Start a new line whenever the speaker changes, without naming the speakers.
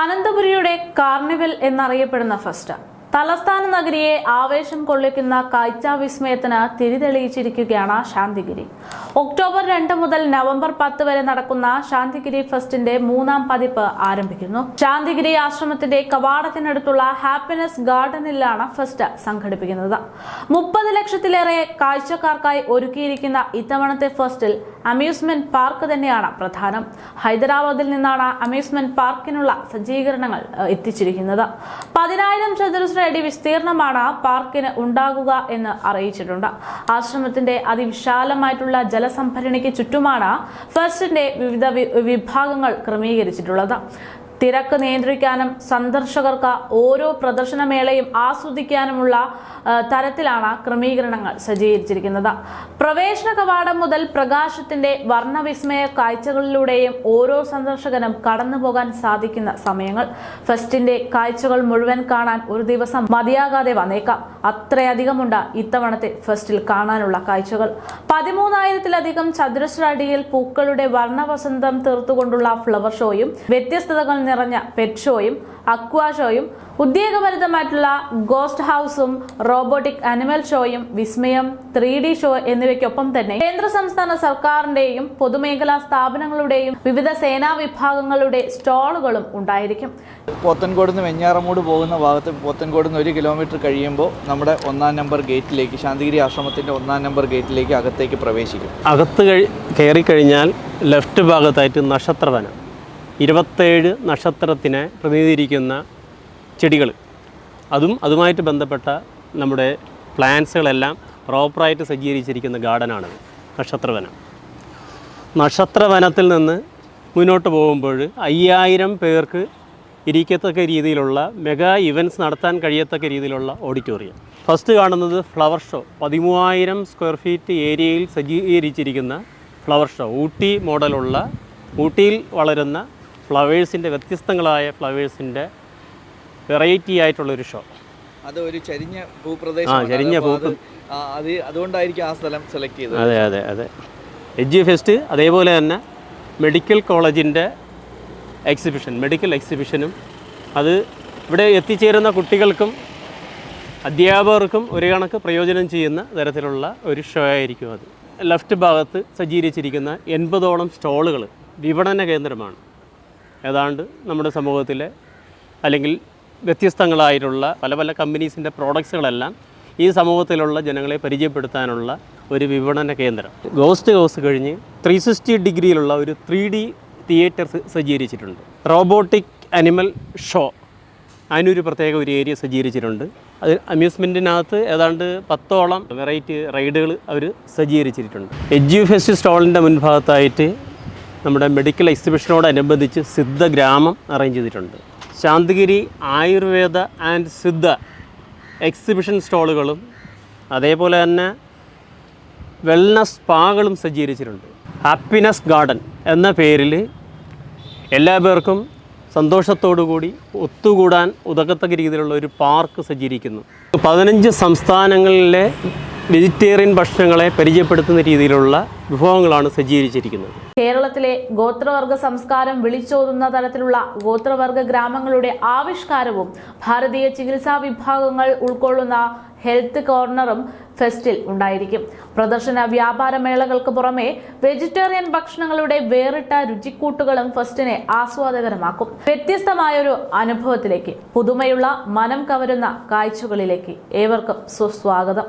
അനന്തപുരിയുടെ carnival എന്നറിയപ്പെടുന്ന fest. തലസ്ഥാന നഗരിയെ ആവേശം കൊള്ളിക്കുന്ന കാഴ്ച വിസ്മയത്തിന് തിരിതെളിയിച്ചിരിക്കുകയാണ് ശാന്തിഗിരി. ഒക്ടോബർ രണ്ട് മുതൽ നവംബർ പത്ത് വരെ നടക്കുന്ന ശാന്തിഗിരി ഫെസ്റ്റിന്റെ മൂന്നാം പതിപ്പ് ആരംഭിക്കുന്നു. ശാന്തിഗിരി ആശ്രമത്തിന്റെ കവാടത്തിനടുത്തുള്ള ഹാപ്പിനെസ് ഗാർഡനിലാണ് ഫെസ്റ്റ് സംഘടിപ്പിക്കുന്നത്. മുപ്പത് ലക്ഷത്തിലേറെ കാഴ്ചക്കാർക്കായി ഒരുക്കിയിരിക്കുന്ന ഇത്തവണത്തെ ഫെസ്റ്റിൽ അമ്യൂസ്മെന്റ് പാർക്ക് തന്നെയാണ് പ്രധാനം. ഹൈദരാബാദിൽ നിന്നാണ് അമ്യൂസ്മെന്റ് പാർക്കിനുള്ള സജ്ജീകരണങ്ങൾ എത്തിച്ചിരിക്കുന്നത്. പതിനായിരം ചതുരശ്ര അടി വിസ്തീർണമാണ് പാർക്കിന് ഉണ്ടാകുക എന്ന് അറിയിച്ചിട്ടുണ്ട്. ആശ്രമത്തിന്റെ അതിവിശാലമായിട്ടുള്ള ജലസംഭരണിക്ക് ചുറ്റുമാണ് ഫെസ്റ്റിന്റെ വിവിധ വിഭാഗങ്ങൾ ക്രമീകരിച്ചിട്ടുള്ളത്. തിരക്ക് നിയന്ത്രിക്കാനും സന്ദർശകർക്ക് ഓരോ പ്രദർശനമേളയും ആസ്വദിക്കാനുമുള്ള തരത്തിലാണ് ക്രമീകരണങ്ങൾ സജ്ജീകരിച്ചിരിക്കുന്നത്. പ്രവേശന കവാടം മുതൽ പ്രകാശത്തിന്റെ വർണവിസ്മയ കാഴ്ചകളിലൂടെയും ഓരോ സന്ദർശകനും കടന്നു പോകാൻ സാധിക്കുന്ന സമയങ്ങൾ. ഫെസ്റ്റിന്റെ കാഴ്ചകൾ മുഴുവൻ കാണാൻ ഒരു ദിവസം മതിയാകാതെ വന്നേക്കാം. അത്രയധികമുണ്ട് ഇത്തവണത്തെ ഫെസ്റ്റിൽ കാണാനുള്ള കാഴ്ചകൾ. പതിമൂന്നായിരത്തിലധികം ചതുരശ്ര അടിയിൽ പൂക്കളുടെ വർണവസന്തം തീർത്തുകൊണ്ടുള്ള ഫ്ലവർ ഷോയും വ്യത്യസ്തതകൾ നിറഞ്ഞ പെറ്റ് ഷോയും അക്വാ ഷോയും ഉദ്യോഗഭരിതമായിട്ടുള്ള ഗോസ്റ്റ് ഹൗസും റോബോട്ടിക് അനിമൽ ഷോയും വിസ്മയം ത്രീ ഡി ഷോ എന്നിവയ്ക്കൊപ്പം തന്നെ കേന്ദ്ര സംസ്ഥാന സർക്കാരിന്റെയും പൊതുമേഖലാ സ്ഥാപനങ്ങളുടെയും വിവിധ സേനാ വിഭാഗങ്ങളുടെ സ്റ്റാളുകളും ഉണ്ടായിരിക്കും.
പോത്തൻകോട് നിന്ന് വെഞ്ഞാറമൂട് പോകുന്ന ഭാഗത്ത് പോത്തൻകോട് നിന്ന് ഒരു കിലോമീറ്റർ കഴിയുമ്പോൾ നമ്മുടെ ഒന്നാം നമ്പർ ഗേറ്റിലേക്ക് ശാന്തിഗിരി ആശ്രമത്തിന്റെ ഒന്നാം നമ്പർ ഗേറ്റിലേക്ക് അകത്തേക്ക് പ്രവേശിക്കും.
അകത്ത് കയറി കഴിഞ്ഞാൽ ലെഫ്റ്റ് ഭാഗത്തായിട്ട് നക്ഷത്രവനം ഇരുപത്തേഴ് നക്ഷത്രത്തിനെ പ്രതിനിധീകരിക്കുന്ന ചെടികൾ. അതും അതുമായിട്ട് ബന്ധപ്പെട്ട നമ്മുടെ പ്ലാന്റ്സുകളെല്ലാം പ്രോപ്പറായിട്ട് സജ്ജീകരിച്ചിരിക്കുന്ന ഗാർഡനാണത്. നക്ഷത്രവനം. നക്ഷത്രവനത്തിൽ നിന്ന് മുന്നോട്ട് പോകുമ്പോൾ അയ്യായിരം പേർക്ക് ഇരിക്കത്തക്ക രീതിയിലുള്ള മെഗാ ഇവന്റ്സ് നടത്താൻ കഴിയത്തക്ക രീതിയിലുള്ള ഓഡിറ്റോറിയം. ഫസ്റ്റ് കാണുന്നത് ഫ്ലവർ ഷോ. പതിമൂവായിരം സ്ക്വയർ ഫീറ്റ് ഏരിയയിൽ സജ്ജീകരിച്ചിരിക്കുന്ന ഫ്ലവർ ഷോ. ഊട്ടി മോഡലുള്ള ഊട്ടിയിൽ വളരുന്ന ഫ്ലവേഴ്സിന്റെ വ്യത്യസ്തങ്ങളായ ഫ്ലവേഴ്സിന്റെ വെറൈറ്റി ആയിട്ടുള്ളൊരു ഷോ
അത് ഒരു ചരിഞ്ഞ
ആ,
ഭൂപ്രദേശം
ചരിഞ്ഞ
അത് അത് അതുകൊണ്ടായിരിക്കും ആ സ്ഥലം സെലക്ട് ചെയ്തത്.
അതെ അതെ അതെ. എജ് ഫെസ്റ്റ് അതേപോലെ തന്നെ മെഡിക്കൽ കോളേജിന്റെ എക്സിബിഷൻ മെഡിക്കൽ എക്സിബിഷനും അത് ഇവിടെ എത്തിച്ചേരുന്ന കുട്ടികൾക്കും അധ്യാപകർക്കും ഒരു കണക്ക് പ്രയോജനം ചെയ്യുന്ന തരത്തിലുള്ള ഒരു ഷോ ആയിരിക്കും അത്. ലെഫ്റ്റ് ഭാഗത്ത് സജ്ജീകരിച്ചിരിക്കുന്ന എൺപതോളം സ്റ്റോളുകൾ വിപണന കേന്ദ്രമാണ്. ഏതാണ്ട് നമ്മുടെ സമൂഹത്തിലെ അല്ലെങ്കിൽ വ്യത്യസ്തങ്ങളായിട്ടുള്ള പല പല കമ്പനീസിന്റെ പ്രോഡക്ട്സുകളെല്ലാം ഈ സമൂഹത്തിലുള്ള ജനങ്ങളെ പരിചയപ്പെടുത്താനുള്ള ഒരു വിപണന കേന്ദ്രം. ഗോസ്റ്റ് ഹൗസ് കഴിഞ്ഞ് ത്രീ സിക്സ്റ്റി ഡിഗ്രിയിലുള്ള ഒരു ത്രീ ഡി തിയേറ്റർ സജ്ജീകരിച്ചിട്ടുണ്ട്. റോബോട്ടിക് അനിമൽ ഷോ അതിനൊരു പ്രത്യേക ഒരു ഏരിയ സജ്ജീകരിച്ചിട്ടുണ്ട്. അത് അമ്യൂസ്മെന്റിനകത്ത് ഏതാണ്ട് പത്തോളം വെറൈറ്റി റൈഡുകൾ അവർ സജ്ജീകരിച്ചിട്ടുണ്ട്. എജ്യു ഫെസ്റ്റ് സ്റ്റോളിന്റെ മുൻഭാഗത്തായിട്ട് നമ്മുടെ മെഡിക്കൽ എക്സിബിഷനോടനുബന്ധിച്ച് സിദ്ധ ഗ്രാമം അറേഞ്ച് ചെയ്തിട്ടുണ്ട്. ശാന്തിഗിരി ആയുർവേദ ആൻഡ് സിദ്ധ എക്സിബിഷൻ സ്റ്റോളുകളും അതേപോലെ തന്നെ വെൽനസ് സ്പാകളും സജ്ജീകരിച്ചിട്ടുണ്ട്. ഹാപ്പിനെസ് ഗാർഡൻ എന്ന പേരിൽ എല്ലാ പേർക്കും സന്തോഷത്തോടു കൂടി ഒത്തുകൂടാൻ ഉതകത്തക്ക രീതിയിലുള്ള ഒരു പാർക്ക് സജ്ജീകരിക്കുന്നു. പതിനഞ്ച് സംസ്ഥാനങ്ങളിലെ വെജിറ്റേറിയൻ ഭക്ഷണങ്ങളെ പരിചയപ്പെടുത്തുന്ന രീതിയിലുള്ള വിഭവങ്ങളാണ് സജ്ജീകരിച്ചിരിക്കുന്നത്.
കേരളത്തിലെ ഗോത്രവർഗ സംസ്കാരം വിളിച്ചോതുന്ന തരത്തിലുള്ള ഗോത്രവർഗ ഗ്രാമങ്ങളുടെ ആവിഷ്കാരവും ഭാരതീയ ചികിത്സാ വിഭാഗങ്ങൾ ഉൾക്കൊള്ളുന്ന ഹെൽത്ത് കോർണറും ഫെസ്റ്റിൽ ഉണ്ടായിരിക്കും. പ്രദർശന വ്യാപാര മേളകൾക്ക് പുറമെ വെജിറ്റേറിയൻ ഭക്ഷണങ്ങളുടെ വേറിട്ട രുചിക്കൂട്ടുകളും ഫെസ്റ്റിനെ ആസ്വാദകരമാക്കും. വ്യത്യസ്തമായൊരു അനുഭവത്തിലേക്ക് പുതുമയുള്ള മനം കവരുന്ന കാഴ്ചകളിലേക്ക് ഏവർക്കും സുസ്വാഗതം.